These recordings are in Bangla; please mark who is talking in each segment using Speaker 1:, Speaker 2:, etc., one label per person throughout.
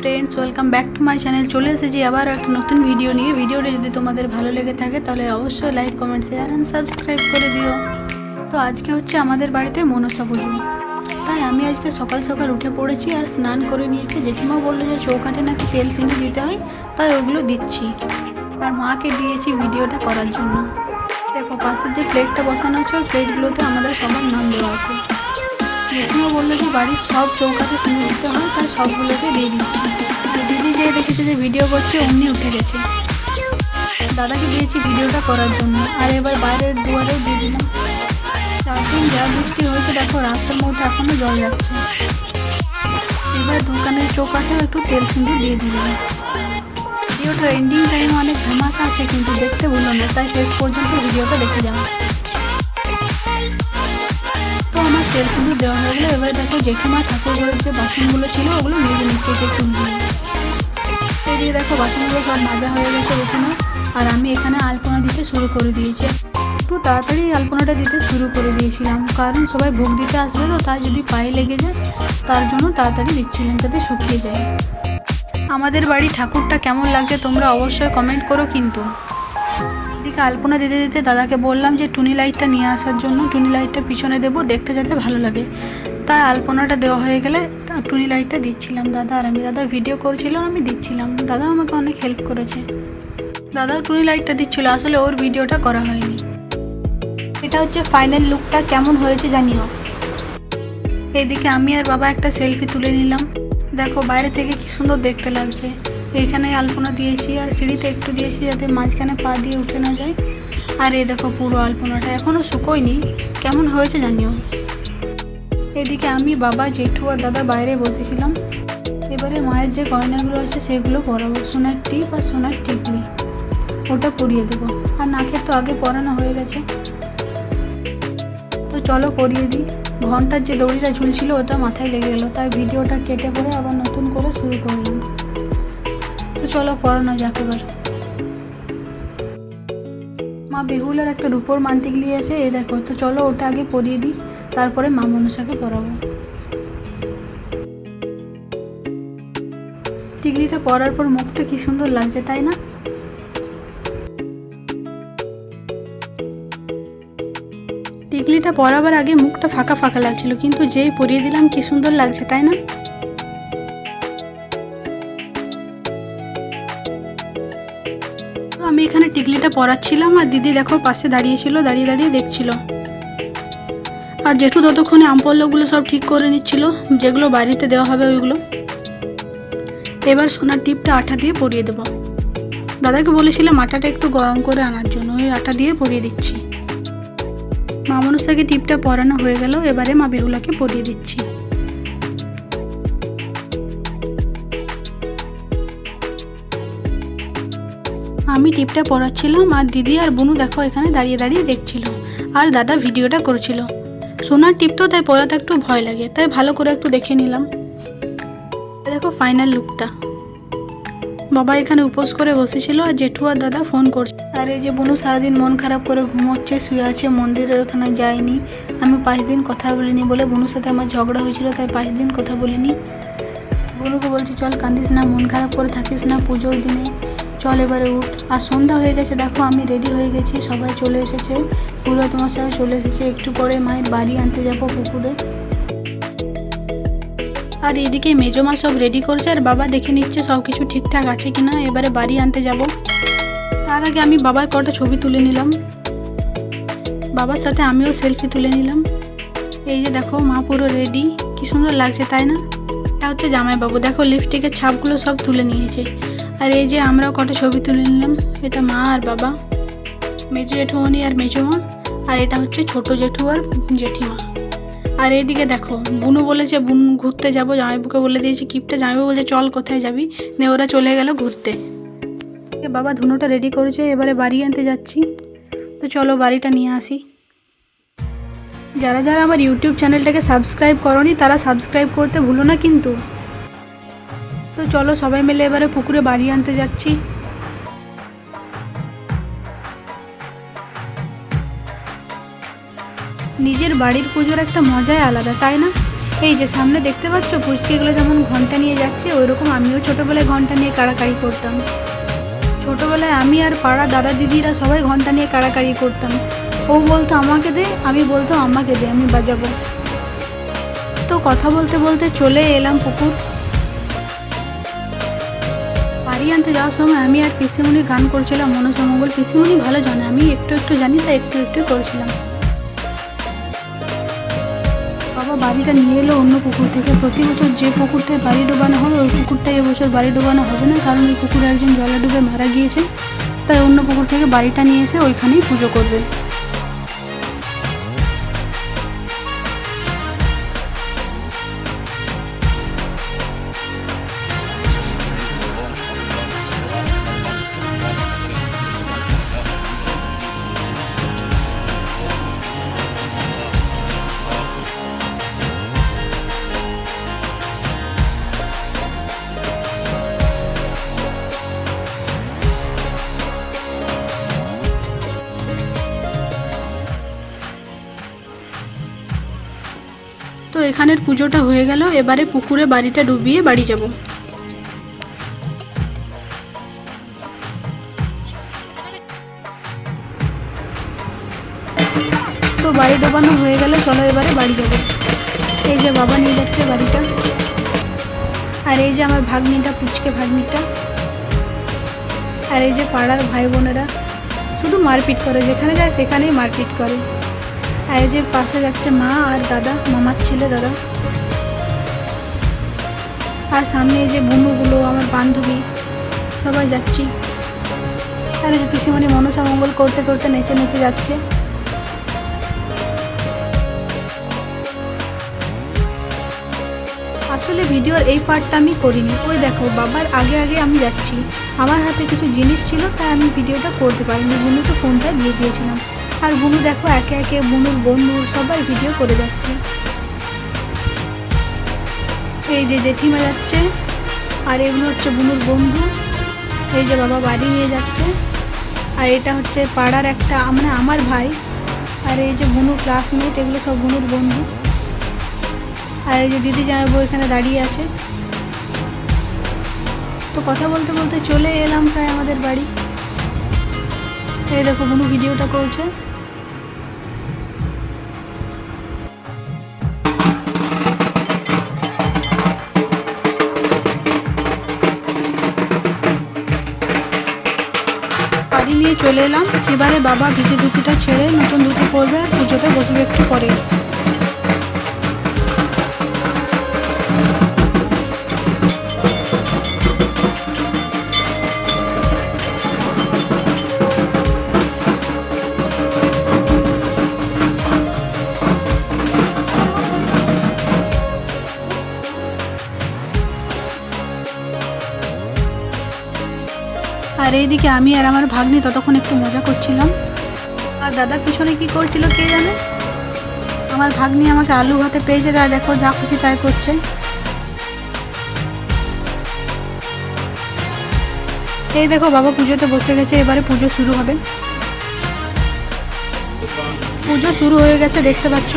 Speaker 1: Friends welcome back to my channel চলে এসেছি আবার একটা নতুন ভিডিও নিয়ে। ভিডিওটা যদি তোমাদের ভালো লেগে থাকে, তাহলে অবশ্যই like comment share and subscribe করে দিও। তো আজকে হচ্ছে আমাদের বাড়িতে মনসা পুজো। তাই আমি আজকে সকাল সকাল উঠে পড়েছি আর স্নান করে নিয়েছি। জেঠিমা বলল যে চৌকাঠে নাকি তেল চিনি দিতে হয়, তাই ওগুলো দিচ্ছি। আর মাকে দিয়েছি ভিডিওটা করার জন্য। দেখো, পাশে যে প্লেটটা বসানো আছে, ওই প্লেটগুলোতে আমাদের সবার নাম দেওয়া আছে। জেঠিমা বলল যে বাড়ির সব চৌকাতে চিনি দিতে হয়, তাই সবগুলোকে দিয়ে দিচ্ছি। দিদি যে দেখেছে যে ভিডিও করছে, অমনি উঠে গেছে। দাদাকে দিয়েছি ভিডিওটা করার জন্য। আর এবার বাইরের দুয়ারেও দিয়ে দিলাম। চার দিন যা বৃষ্টি হয়েছে, দেখো রাস্তার মধ্যে এখনও জল যাচ্ছে। এবার দোকানের চৌকাঠেও একটু তেল সিঁদুর দিয়ে দিলাম। ভিডিওটা এন্ডিং টাইমে অনেক ধামাকা আছে, কিন্তু দেখতে ভুলো না, তাই শেষ পর্যন্ত ভিডিওটা দেখে যাও। তেল দেওয়া হয়ে গেলো, এবার দেখো জেঠিমা ঠাকুর ঘরের যে বাসনগুলো ছিল, ওগুলো মেজে নিচ্ছে একটু নিয়ে এদিকে দেখো বাসনগুলো সব মাজা হয়ে গেছে জেঠিমা, আর আমি এখানে আলপনা দিতে শুরু করে দিয়েছি। একটু তাড়াতাড়ি আলপনাটা দিতে শুরু করে দিয়েছিলাম, কারণ সবাই ভোগ দিতে আসবে তো, তাই যদি পায়ে লেগে যায়, তার জন্য তাড়াতাড়ি দিচ্ছিলাম যাতে শুকিয়ে যায়। আমাদের বাড়ি ঠাকুরটা কেমন লাগছে তোমরা অবশ্যই কমেন্ট করো কিন্তু। এদিকে আলপনা দিতে দিতে দাদাকে বললাম যে, টুনি লাইটটা নিয়ে আসার জন্য টুনি লাইটটা পিছনে দেবো, দেখতে যাতে ভালো লাগে। তাই আলপনাটা দেওয়া হয়ে গেলে টুনি লাইটটা দিচ্ছিলাম দাদা, আর আমি দাদা ভিডিও করছিল আমি দিচ্ছিলাম। দাদা আমাকে অনেক হেল্প করেছে। দাদা টুনি লাইটটা দিচ্ছিল, আসলে ওর ভিডিওটা করা হয়নি। এটা হচ্ছে ফাইনাল লুকটা কেমন হয়েছে জানিও? এদিকে আমি আর বাবা একটা সেলফি তুলে নিলাম। দেখো, বাইরে থেকে কি সুন্দর দেখতে লাগছে। এইখানে আলপনা দিয়েছি আর সিঁড়িতে একটু দিয়েছি যাতে মাঝখানে পা দিয়ে উঠে না যায়। আর এই দেখো পুরো আলপনাটা এখনও শুকোয়নি। কেমন হয়েছে জানিও? এদিকে আমি, বাবা, জেঠু আর দাদা বাইরে বসেছিলাম। এবারে মায়ের যে গয়নাগুলো আছে সেগুলো পরাবো, সোনার টিপ আর সোনার টিকলি। ওটা পরিয়ে দেবো। আর নাকের তো আগে পরানো হয়ে গেছে। তো চলো পরিয়ে দিই। ঘণ্টার যে দড়িটা ঝুলছিল ওটা মাথায় লেগে গেলো। তাই ভিডিওটা কেটে পরে আবার নতুন করে শুরু করলাম। চলো পড়ানো যাক এবার। মা বেহুলার একটা রূপোর মান্টিগলি আছে এই দেখো, তো চলো ওটা আগে পরিয়ে দিই, তারপরে মা মনসাকে পরাবো টিকলিটা পরার পর মুখটা কি সুন্দর লাগছে, তাই না? টিকলিটা পরাবার আগে মুখটা ফাঁকা ফাঁকা লাগছিল, কিন্তু যেই পরিয়ে দিলাম কি সুন্দর লাগছে, তাই না? টিকলিটা পরাচ্ছিলাম আর দিদি দেখো পাশে দাঁড়িয়েছিল দাঁড়িয়ে দাঁড়িয়ে দেখছিল। আর জেঠু ততক্ষণে আমপল্লগুলো সব ঠিক করে নিচ্ছিল, যেগুলো বাড়িতে দেওয়া হবে ওইগুলো। এবার সোনার টিপটা আঠা দিয়ে পরিয়ে দেবো। দাদাকে বলেছিলাম আটাটা একটু গরম করে আনার জন্য, ওই আটা দিয়ে পরিয়ে দিচ্ছি। মা মনসাকে টিপটা পরানো হয়ে গেল, এবারে মা বেহুলাকে পরিয়ে দিচ্ছি। আমি টিপটা পড়াচ্ছিলাম আর দিদি আর বনু দেখো এখানে দাঁড়িয়ে দাঁড়িয়ে দেখছিল আর দাদা ভিডিওটা করছিল। সোনার টিপ তো তাই পড়াতে একটু ভয় লাগে, তাই ভালো করে একটু দেখে নিলাম। দেখো ফাইনাল লুকটা বাবা এখানে উপোস করে বসেছিল আর জেঠু আর দাদা ফোন করছে। আর এই যে বনু সারাদিন মন খারাপ করে ঘুমোচ্ছে, শুয়ে আছে, মন্দিরের ওখানে যায়নি। আমি পাঁচ দিন কথা বলিনি বলে বনুর সাথে আমার ঝগড়া হয়েছিল, তাই পাঁচ দিন কথা বলিনি। বনুকে বলছি, চল কান্দিস না, মন খারাপ করে থাকিস না, পুজোর দিনে চল এবারে উঠ। আর সন্ধ্যা হয়ে গেছে, দেখো আমি রেডি হয়ে গেছি, সবাই চলে এসেছে। পুরো তোমার সাথে চলে এসেছে, একটু পরে মায়ের বাড়ি আনতে যাব পুকুরে। আর এদিকে মেজমা সব রেডি করছে, আর বাবা দেখে নিচ্ছে সব কিছু ঠিকঠাক আছে কিনা, এবারে বাড়ি আনতে যাব। তার আগে আমি বাবার কটা ছবি তুলে নিলাম। বাবার সাথে আমিও সেলফি তুলে নিলাম। এই যে দেখো, মা পুরো রেডি কি সুন্দর লাগছে, তাই না? এটা হচ্ছে জামাইবাবু। দেখো লিপস্টিকের ছাপগুলো সব তুলে নিয়েছে। আর এই যে আমরাও কটা ছবি তুলে নিলাম, এটা মা আর বাবা, মেজো জেঠুমণি আর মেজো মা আর এটা হচ্ছে ছোট জেঠু আর জেঠিমা। আর এইদিকে দেখো, বুনু বলেছে, বুন, ঘুরতে যাব। জামাইবুকে বলে দিয়েছি, কিপটা? জামাইবু বলছে, চল, কোথায় যাবি? নে, ওরা চলে গেল ঘুরতে। বাবা ধুনোটা রেডি করেছে, এবারে বাড়ি আনতে যাচ্ছি। তো চলো বাড়িটা নিয়ে আসি। যারা যারা আমার ইউটিউব চ্যানেলটাকে সাবস্ক্রাইব করনি, তারা সাবস্ক্রাইব করতে ভুলো না কিন্তু। তো চলো সবাই মিলে এবারে পুকুরে বাড়ি আনতে যাচ্ছি। নিজের বাড়ির পুজোর একটা মজাই আলাদা, তাই না? এই যে সামনে দেখতে পাচ্ছ পুচকিগুলো যেমন ঘণ্টা নিয়ে যাচ্ছে, ওইরকম আমিও ছোটোবেলায় ঘণ্টা নিয়ে কাড়াকাড়ি করতাম। ছোটোবেলায় আমি আর পাড়া দাদা দিদিরা সবাই ঘণ্টা নিয়ে কাড়াকাড়ি করতাম। ও বলতো, আমাকে দে। আমি বলতো, আমাকে দে, আমি বাজাবো। তো কথা বলতে বলতে চলে এলাম পুকুর। বাড়ি আনতে যাওয়ার সময় আমি আর পিসিমণি গান করছিলাম মনসামঙ্গল পিসিমণি ভালো জানে, আমি একটু একটু জানি, তাই একটু একটু করছিলাম। বাবা বাড়িটা নিয়ে এলো অন্য পুকুর থেকে। প্রতি বছর যে পুকুরটায় বাড়ি ডোবানো হয়, ওই পুকুরটায় এবছর বাড়ি ডোবানো হবে না, কারণ ওই পুকুরে একজন জলে ডুবে মারা গিয়েছে। তাই অন্য পুকুর থেকে বাড়িটা নিয়ে এসে ওইখানেই পুজো করবে। তো এখানের পুজোটা হয়ে গেল, এবারে পুকুরে বাড়িটা ডুবিয়ে বাড়ি যাব। তো বাড়ি ডোবানো হয়ে গেল, চলো এবারে বাড়ি যাব। এই যে বাবা নিয়ে যাচ্ছে বাড়িটা। আর এই যে আমার ভাগ্নিটা, পুচকে ভাগ্নিটা। আর এই যে পাড়ার ভাই বোনেরা, শুধু মারপিট করে, যেখানে যায় সেখানেই মারপিট করে। এই যে পাশে যাচ্ছে মা আর দাদা, মামার ছেলে, দাদা। আর সামনে যে বন্ধুগুলো, আমার বান্ধবী, সবাই যাচ্ছি। আর এই যে পিসিমণি মনসা মঙ্গল করতে করতে নেচে নেচে যাচ্ছে। আসলে ভিডিওর এই পার্টটা আমি করিনি। ওই দেখো, বাবার আগে আগে আমি যাচ্ছি। আমার হাতে কিছু জিনিস ছিল, তাই আমি ভিডিওটা করতে পারিনি। বুনুকে ফোনটা দিয়ে দিয়েছিলাম। আর বুনু দেখো একে একে বুনুর বন্ধু সবাই ভিডিও করে যাচ্ছে। এই যে জেঠিমা যাচ্ছে, আর এগুলো হচ্ছে বুনুর বন্ধু। এই যে বাবা বাড়ি নিয়ে যাচ্ছে। আর এটা হচ্ছে পাড়ার একটা মানে আমার ভাই। আর এই যে বুনুর ক্লাসমেট এগুলো সব বুনুর বন্ধু। আর এই যে দিদি জামাইবু এখানে দাঁড়িয়ে আছে। তো কথা বলতে বলতে চলে এলাম প্রায় আমাদের বাড়ি। এই দেখো বুনু ভিডিওটা করছে। বাড়ি নিয়ে চলে এলাম। এবারে বাবা ভিজে ধুতিটা ছেড়ে নতুন ধুতি পরবে, পুজোতে বসবে একটু পরে। আর এইদিকে আমি আর আমার ভাগ্নি ততক্ষণ একটু মজা করছিলাম। আর দাদা পিছনে কি করছিল কে জানে? আমার ভাগ্নি আমাকে আলু ভাতে পেয়েছে দাদা দেখো যা খুশি তাই করছে। এই দেখো বাবা পুজোতে বসে গেছে, এবারে পুজো শুরু হবে। পুজো শুরু হয়ে গেছে, দেখতে পাচ্ছ?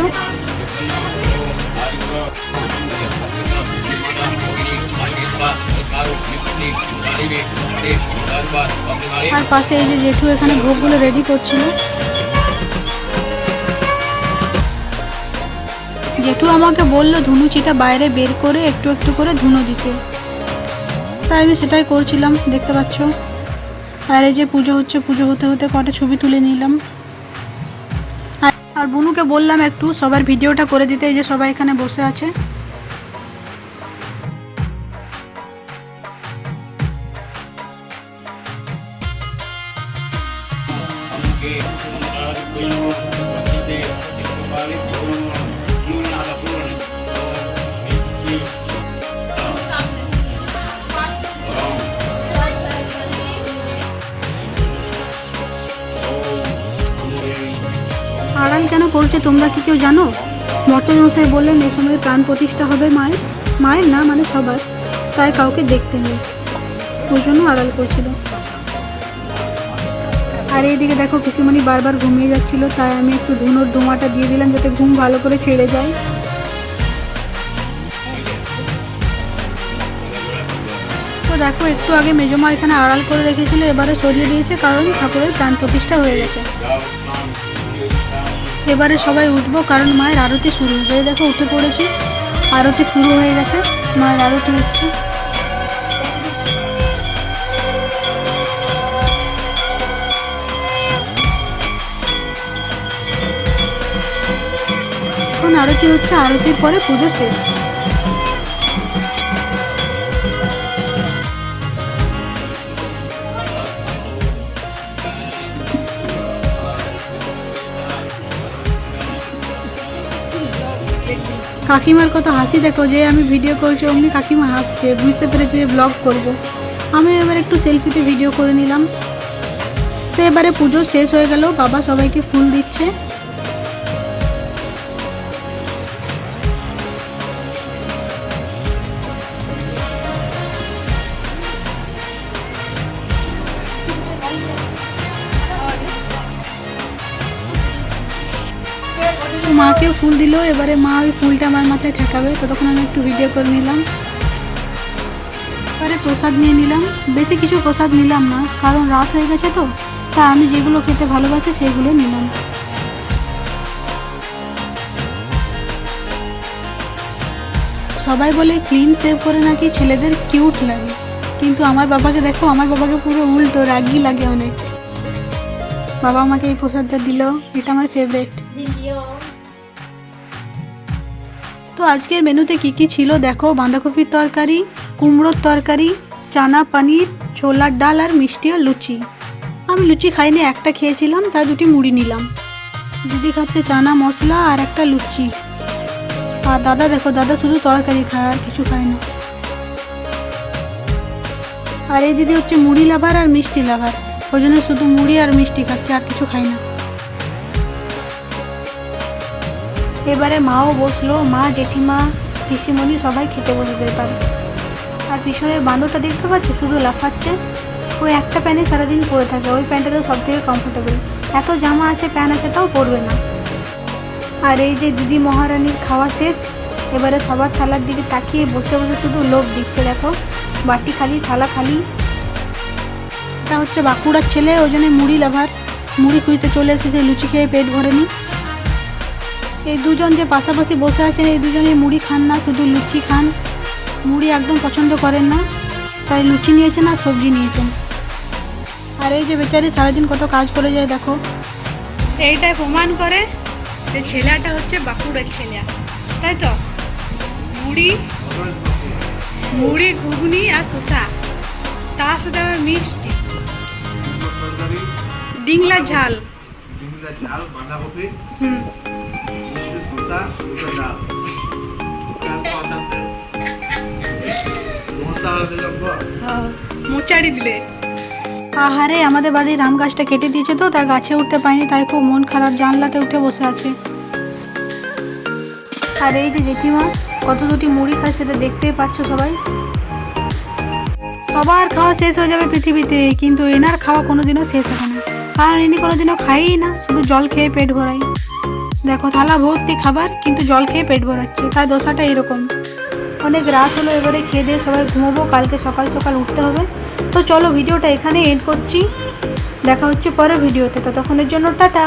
Speaker 1: আর পাশে এই যে জেঠু এখানে ভোগগুলো রেডি করছিল। জেঠু আমাকে বলল, ধুনুচিটা বাইরে বের করে একটু একটু করে ধুনো দিতে। তাই আমি সেটাই করছিলাম, দেখতে পাচ্ছ। আর এই যে পুজো হচ্ছে, পুজো হতে হতে কটা ছবি তুলে নিলাম। আর- বুনুকে বললাম একটু, সবার ভিডিওটা করে দিতে, এই যে সবাই এখানে বসে আছে। কেন করছে তোমরা কি কেউ জানো? মশাই বললেন, এ সময় প্রাণ প্রতিষ্ঠা হবে মায়ের। মায়ের না মানে সবার। তাই কাউকে দেখতে নেই। ওই জন্য আড়াল করছিল। আর এইদিকে দেখো, পিসিমণি বারবার ঘুমিয়ে যাচ্ছিল, তাই আমি একটু ধুনোর ধোঁয়াটা দিয়ে দিলাম যাতে ঘুম ভালো করে ছেড়ে যায়। তো দেখো, একটু আগে মেজমা এখানে আড়াল করে রেখেছিল, এবারে সরিয়ে দিয়েছে, কারণ ঠাকুরের প্রাণ প্রতিষ্ঠা হয়ে গেছে। এবারে সবাই উঠবো কারণ মায়ের আরতি শুরু। হয়ে দেখো উঠে পড়েছে। আরতি শুরু হয়ে গেছে। মায়ের আরতি হচ্ছে। এখন আরতি হচ্ছে, আরতির পরে পুজো শেষ। কাকিমার কত হাসি দেখো যে আমি ভিডিও করছি, অমনি কাকিমা হাসছে, বুঝতে পেরেছি যে ব্লগ করব। আমি এবার একটু সেলফিতে ভিডিও করে নিলাম তো এবারে পুজো শেষ হয়ে গেল, বাবা সবাইকে ফুল দিচ্ছে মাকেও ফুল দিল, এবারে মা ওই ফুলটা আমার মাথায় ঠেকাবে। ততক্ষণ আমি একটু ভিডিও করে নিলাম। এবারে প্রসাদ নিয়ে নিলাম। বেশি কিছু প্রসাদ নিলাম না, কারণ রাত হয়ে গেছে তো, তা আমি যেগুলো খেতে ভালোবাসি সেগুলো নিলাম। সবাই বলে ক্লিন সেভ করে নাকি ছেলেদের কিউট লাগে। কিন্তু আমার বাবাকে দেখো, আমার বাবাকে পুরো উল্টো, রাগি লাগে অনেক। বাবা আমাকে এই প্রসাদটা দিল, এটা আমার ফেভারিট তো আজকের মেনুতে কি কি ছিল? দেখো, বাঁধাকপির তরকারি, কুমড়োর তরকারি, চানা পানির, ছোলার ডাল আর মিষ্টি আর লুচি। আমি লুচি খাইনি, একটা খেয়েছিলাম তাই দুটি মুড়ি নিলাম। দিদি খাচ্ছে চানা মশলা আর একটা লুচি। আর দাদা, দেখো, দাদা শুধু তরকারি খায় আর কিছু খায় না। আর এই দিদি হচ্ছে মুড়ি লাভার আর মিষ্টি লাভার। ওই জন্য শুধু মুড়ি আর মিষ্টি খাচ্ছে, আর কিছু খায় না। এবারে মাও বসল, মা, জেঠিমা, পিসিমণি সবাই খেতে বসতে পারে আর পিছনের বাঁদরটা দেখতে পাচ্ছ? শুধু লাফাচ্ছে। ওই একটা প্যান্টে সারাদিন পরে থাকে, ওই প্যান্টটা তো সব থেকে কমফোর্টেবল এত জামা আছে, প্যান্ট আছে, তাও পরবে না। আর এই যে দিদি মহারানীর খাওয়া শেষ, এবারে সবার থালার দিকে তাকিয়ে বসে বসে শুধু লোভ দিচ্ছে, দেখো। বাটি খালি, থালা খালি। এটা হচ্ছে বাঁকুড়ার ছেলে, ওই জন্য মুড়ি লাভার। মুড়ি খুঁজতে চলে এসেছে, লুচি খেয়ে পেট ভরেনি। এই দুজন যে পাশাপাশি বসে আছেন এই দুজনে মুড়ি খান না শুধু লুচি খান। মুড়ি একদম পছন্দ করেন না তাই লুচি নিয়েছেন আর সবজি নিয়েছেন। আর এই যে বেচারি সারাদিন কত কাজ করে যায় দেখো। এইটাই প্রমাণ করে যে ছেলেটা হচ্ছে বাঁকুড়ার ছেলে। তাই তো? মুড়ি মুড়ি ঘুগনি আর শসা। তার সাথে আবার মিষ্টি। ডিংলা ঝাল।
Speaker 2: ডিমলা ঝাল বাঁধাকপি।
Speaker 1: দিলে আহারে, আমাদের বাড়ির আম গাছটা কেটে দিয়েছে তো তার গাছে উঠতে পারিনি, তাই খুব মন খারাপ, জানলাতে উঠে বসে আছে। আর এই যে জেঠিমা, কত দুটি মুড়ি খায় সেটা দেখতেই পাচ্ছ সবাই। সবার খাওয়া শেষ হয়ে যাবে পৃথিবীতে, কিন্তু এনার খাওয়া কোনোদিনও শেষ হবে না। কারণ ইনি কোনোদিনও খাইই না, শুধু জল খেয়ে পেট ভরাই দেখো, থালা ভর্তি খাবার, কিন্তু জল খেয়ে পেট ভরাচ্ছে। তাই দশাটা এরকম। অনেক রাত হলো, এবারে খেয়ে দিয়ে সবাই ঘুমোবো, কালকে সকাল সকাল উঠতে হবে। তো চলো, ভিডিওটা এখানে এড করছি। দেখা হচ্ছে পরে ভিডিওতে। ততক্ষণের জন্য টাটা।